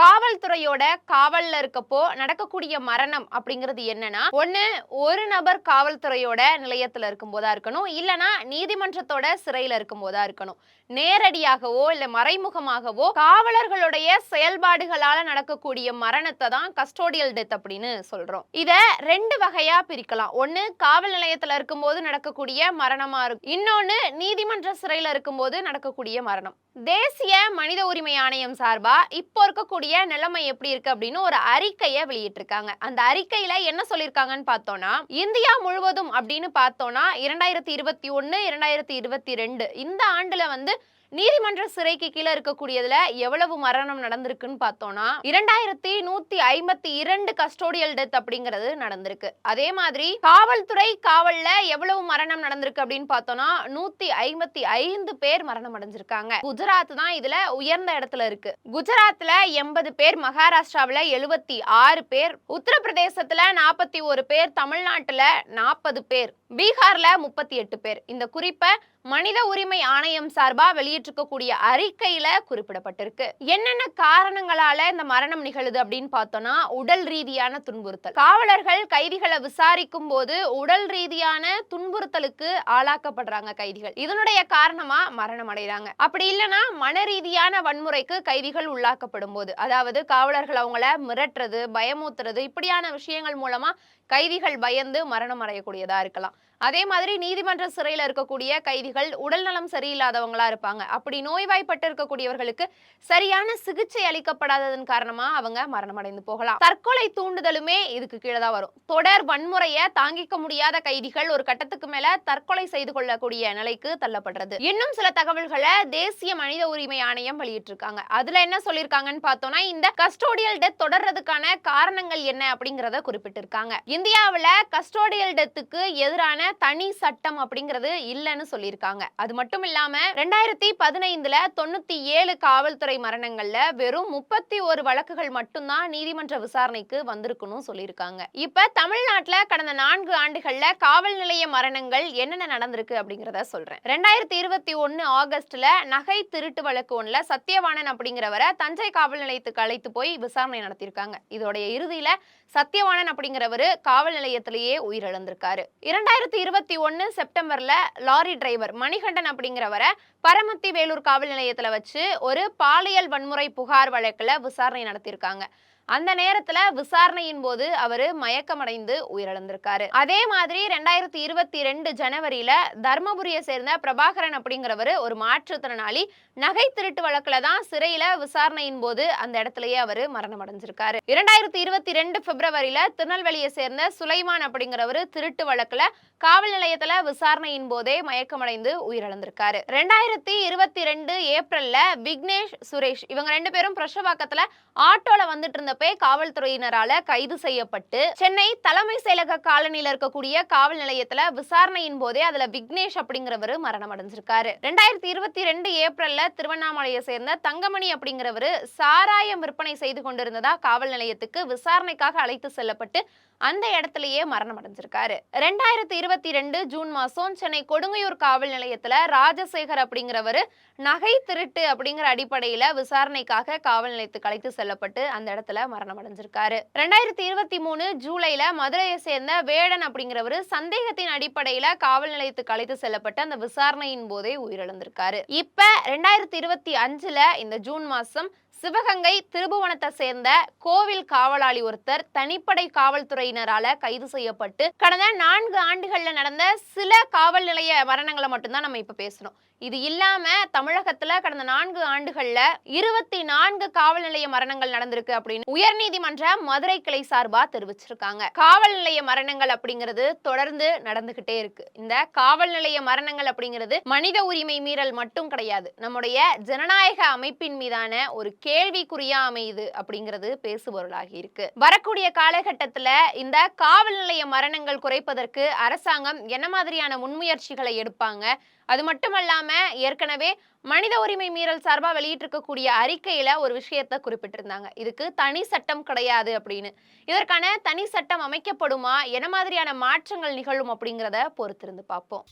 காவல்துறையோட காவல்ல இருக்கப்போ நடக்கக்கூடிய மரணம் அப்படிங்கிறது என்னன்னா ஒண்ணு ஒரு நபர் காவல்துறையோட நிலையத்துல இருக்கும் போதா இருக்கணும். இல்லனா நீதிமன்றத்தோட சிறையில இருக்கும் போதா இருக்கணும். நேரடியாகவோ இல்ல மறைமுகமாகவோ காவலர்களுடைய செயல்பாடுகளால நடக்கக்கூடிய மரணத்தை தான் கஸ்டோடியல் டெத் அப்படின்னு சொல்றோம். இத ரெண்டு வகையா பிரிக்கலாம். ஒண்ணு காவல் நிலையத்துல இருக்கும்போது நடக்கக்கூடிய மரணமா இருக்கும். இன்னொன்னு நீதிமன்ற சிறையில இருக்கும்போது நடக்கக்கூடிய மரணம். தேசிய மனித உரிமை ஆணையம் சார்பா இப்போ இருக்கக்கூடிய நிலைமை எப்படி இருக்கு அப்படின்னு ஒரு அறிக்கையை வெளியிட்டிருக்காங்க. அந்த அறிக்கையில என்ன சொல்லியிருக்காங்கன்னு பார்த்தோம்னா இந்தியா முழுவதும் அப்படின்னு பார்த்தோம்னா இரண்டாயிரத்தி இருபத்தி ஒன்னு இரண்டாயிரத்தி இருபத்தி ரெண்டு இந்த ஆண்டுல வந்து நீதிமன்ற சிறைக்கு கீழே இருக்கக்கூடியதுல எவ்வளவு மரணம் நடந்திருக்குன்னு பார்த்தோம்னா இரண்டாயிரத்தி நூத்தி ஐம்பத்தி இரண்டு கஸ்டோடியல் டெத் அப்படிங்கிறது நடந்திருக்கு. அதே மாதிரி காவல்துறை காவல்ல எவ்வளவு மரணம் நடந்திருக்கு அப்படின்னு பார்த்தோம்னா நூத்தி ஐம்பத்தி ஐந்து பேர் மரணம் அடைஞ்சிருக்காங்க. குஜராத் தான் இதுல உயர்ந்த இடத்துல இருக்கு. குஜராத்ல எண்பது பேர் மகாராஷ்டிராவுல எழுபத்தி ஆறு பேர் உத்தரப்பிரதேசத்துல நாற்பத்தி ஒரு பேர் தமிழ்நாட்டுல நாற்பது பேர். பீகார்ல முப்பத்தி எட்டு பேர். இந்த குறிப்பை மனித உரிமை ஆணையம் சார்பா வெளியிட்டிருக்கக்கூடிய அறிக்கையில குறிப்பிடப்பட்டிருக்கு. என்னென்ன காரணங்களால இந்த மரணம் நிகழுது அப்படின்னு பார்த்தோம்னா உடல் ரீதியான துன்புறுத்தல். காவலர்கள் கைதிகளை விசாரிக்கும் போது உடல் ரீதியான துன்புறுத்தலுக்கு ஆளாக்கப்படுறாங்க கைதிகள். இதனுடைய காரணமா மரணம் அடைகிறாங்க அப்படி இல்லைன்னா மன ரீதியான வன்முறைக்கு கைதிகள் உள்ளாக்கப்படும் போது அதாவது காவலர்கள் அவங்கள மிரட்டுறது பயமூத்துறது இப்படியான விஷயங்கள் மூலமா கைதிகள் பயந்து மரணம் அடையக்கூடியதா இருக்கலாம். அதே மாதிரி நீதிமன்ற சிறையில் இருக்கக்கூடிய கைதிகள் உடல் நலம் சரியில்லாதவங்களா இருப்பாங்க. அப்படி நோய்வாய்ப்பட்டு இருக்கக்கூடியவர்களுக்கு சரியான சிகிச்சை அளிக்கப்படாததன் காரணமா அவங்க மரணமடைந்து போகலாம். தற்கொலை தூண்டுதலுமே இதுக்கு கீழே தான் வரும். தொடர் வன்முறையை தாங்கிக்க முடியாத கைதிகள் ஒரு கட்டத்துக்கு மேல தற்கொலை செய்து கொள்ளக்கூடிய நிலைக்கு தள்ளப்படுறது. இன்னும் சில தகவல்களை தேசிய மனித உரிமை ஆணையம் வெளியிட்டிருக்காங்க. அதுல என்ன சொல்லியிருக்காங்கன்னு பார்த்தோம்னா இந்த கஸ்டோடியல் டெத் தொடர்றதுக்கான காரணங்கள் என்ன அப்படிங்கறத குறிப்பிட்டிருக்காங்க. இந்தியாவுல கஸ்டோடியல் டெத்துக்கு எதிரான தனி சட்டம் அப்படிங்கிறது இல்லைன்னு சொல்லியிருக்காங்க. அது மட்டும் இல்லாம ரெண்டாயிரத்தி பதினைந்துல தொண்ணூத்தி ஏழு காவல்துறை மரணங்கள்ல வெறும் முப்பத்தி ஒரு வழக்குகள் மட்டும்தான் நீதிமன்ற விசாரணைக்கு வந்திருக்கணும் சொல்லியிருக்காங்க. இப்ப தமிழ்நாட்டுல கடந்த நான்கு ஆண்டுகள்ல காவல் நிலைய மரணங்கள் என்னென்ன நடந்திருக்கு அப்படிங்கிறத சொல்றேன். ரெண்டாயிரத்தி இருபத்தி ஒன்னு ஆகஸ்ட்ல நகை திருட்டு வழக்கு ஒண்ணுல சத்யவாணன் அப்படிங்கிறவரை தஞ்சை காவல் நிலையத்துக்கு அழைத்து போய் விசாரணை நடத்தியிருக்காங்க. இதோடைய இறுதியில சத்யவாணன் அப்படிங்கிறவரு காவல் நிலையத்திலேயே உயிரிழந்திருக்காரு. இரண்டாயிரத்தி இருபத்தி ஒன்னு செப்டம்பர்ல லாரி டிரைவர் மணிகண்டன் அப்படிங்கிறவரை பரமத்தி வேலூர் காவல் நிலையத்துல வச்சு ஒரு பாலியல் வன்முறை புகார் வழக்குல விசாரணை நடத்தியிருக்காங்க. அந்த நேரத்துல விசாரணையின் போது அவரு மயக்கமடைந்து உயிரிழந்திருக்காரு. அதே மாதிரி ரெண்டாயிரத்தி இருபத்தி ரெண்டு ஜனவரியில தர்மபுரியை சேர்ந்த பிரபாகரன் அப்படிங்கிறவரு ஒரு மாற்றுத்திறனாளி நகை திருட்டு வழக்குல தான் சிறையில விசாரணையின் போது அந்த இடத்துலயே அவர் மரணம் அடைஞ்சிருக்காரு இரண்டாயிரத்தி இருபத்தி ரெண்டு பிப்ரவரியில திருநெல்வேலியை சேர்ந்த சுலைமான் அப்படிங்கிறவரு திருட்டு வழக்குல காவல் நிலையத்துல விசாரணையின் போதே மயக்கமடைந்து உயிரிழந்திருக்காரு. ரெண்டாயிரத்தி இருபத்தி ரெண்டு ஏப்ரல்ல விக்னேஷ் சுரேஷ் இவங்க ரெண்டு பேரும் பிரஷவாக்கத்துல ஆட்டோல வந்துட்டு இருந்த இருந்தப்பே காவல்துறையினரால கைது செய்யப்பட்டு சென்னை தலைமை செயலக காலனியில் இருக்கக்கூடிய காவல் நிலையத்துல விசாரணையின் போதே அதுல விக்னேஷ் அப்படிங்கிறவரு மரணம் அடைஞ்சிருக்காரு. ரெண்டாயிரத்தி இருபத்தி ரெண்டு ஏப்ரல்ல திருவண்ணாமலையை சேர்ந்த தங்கமணி அப்படிங்கிறவரு சாராயம் விற்பனை செய்து கொண்டிருந்ததா காவல் நிலையத்துக்கு விசாரணைக்காக அழைத்து செல்லப்பட்டு அந்த இடத்துலயே மரணம் அடைஞ்சிருக்காரு. ரெண்டாயிரத்தி இருபத்தி ரெண்டு ஜூன் மாசம் சென்னை கொடுங்கையூர் காவல் நிலையத்துல ராஜசேகர் அப்படிங்கிறவரு நகை திருட்டு அப்படிங்கிற அடிப்படையில விசாரணைக்காக காவல் நிலையத்துக்கு அழைத்து செல்லப்பட்டு அந்த இடத்துல மரணம் அடைஞ்சிருக்காரு ரெண்டாயிரத்தி இருபத்தி மூணு ஜூலைல மதுரையை சேர்ந்த வேடன் அப்படிங்கிறவரு சந்தேகத்தின் அடிப்படையில காவல் நிலையத்துக்கு அழைத்து செல்லப்பட்ட அந்த விசாரணையின் போதே உயிரிழந்திருக்காரு. இப்ப ரெண்டாயிரத்தி இருபத்தி அஞ்சுல இந்த ஜூன் மாசம் சிவகங்கை திருபுவனத்தை சேர்ந்த கோவில் காவலாளி ஒருத்தர் தனிப்படை காவல்துறையினரால கைது செய்யப்பட்டு கடந்த நான்கு ஆண்டுகள்ல நடந்த சில காவல் நிலைய மரணங்களை மட்டும்தான் நம்ம இப்ப பேசணும் இது இல்லாம தமிழகத்துல கடந்த நான்கு ஆண்டுகள்ல இருபத்தி நான்கு காவல் நிலைய மரணங்கள் நடந்திருக்கு அப்படின்னு உயர்நீதிமன்ற மதுரை கிளை சார்பா தெரிவிச்சிருக்காங்க. காவல் நிலைய மரணங்கள் அப்படிங்கிறது தொடர்ந்து நடந்துகிட்டே இருக்கு. இந்த காவல் நிலைய மரணங்கள் அப்படிங்கிறது மனித உரிமை மீறல் மட்டும் கிடையாது. நம்முடைய ஜனநாயக அமைப்பின் மீதான ஒரு கேள்விக்குறியா அமையுது அப்படிங்கிறது பேசுபொருளாகி இருக்கு. வரக்கூடிய காலகட்டத்துல இந்த காவல் நிலைய மரணங்கள் குறைப்பதற்கு அரசாங்கம் என்ன மாதிரியான முன்முயற்சிகளை எடுப்பாங்க? அது மட்டுமல்லாம ஏற்கனவே மனித உரிமை மீறல் சார்பா வெளியிட்டிருக்கக்கூடிய அறிக்கையில ஒரு விஷயத்த குறிப்பிட்டிருந்தாங்க. இதுக்கு தனி சட்டம் கிடையாது அப்படின்னு. இதற்கான தனி சட்டம் அமைக்கப்படுமா? என்ன மாதிரியான மாற்றங்கள் நிகழும் அப்படிங்கிறத பொறுத்திருந்து பார்ப்போம்.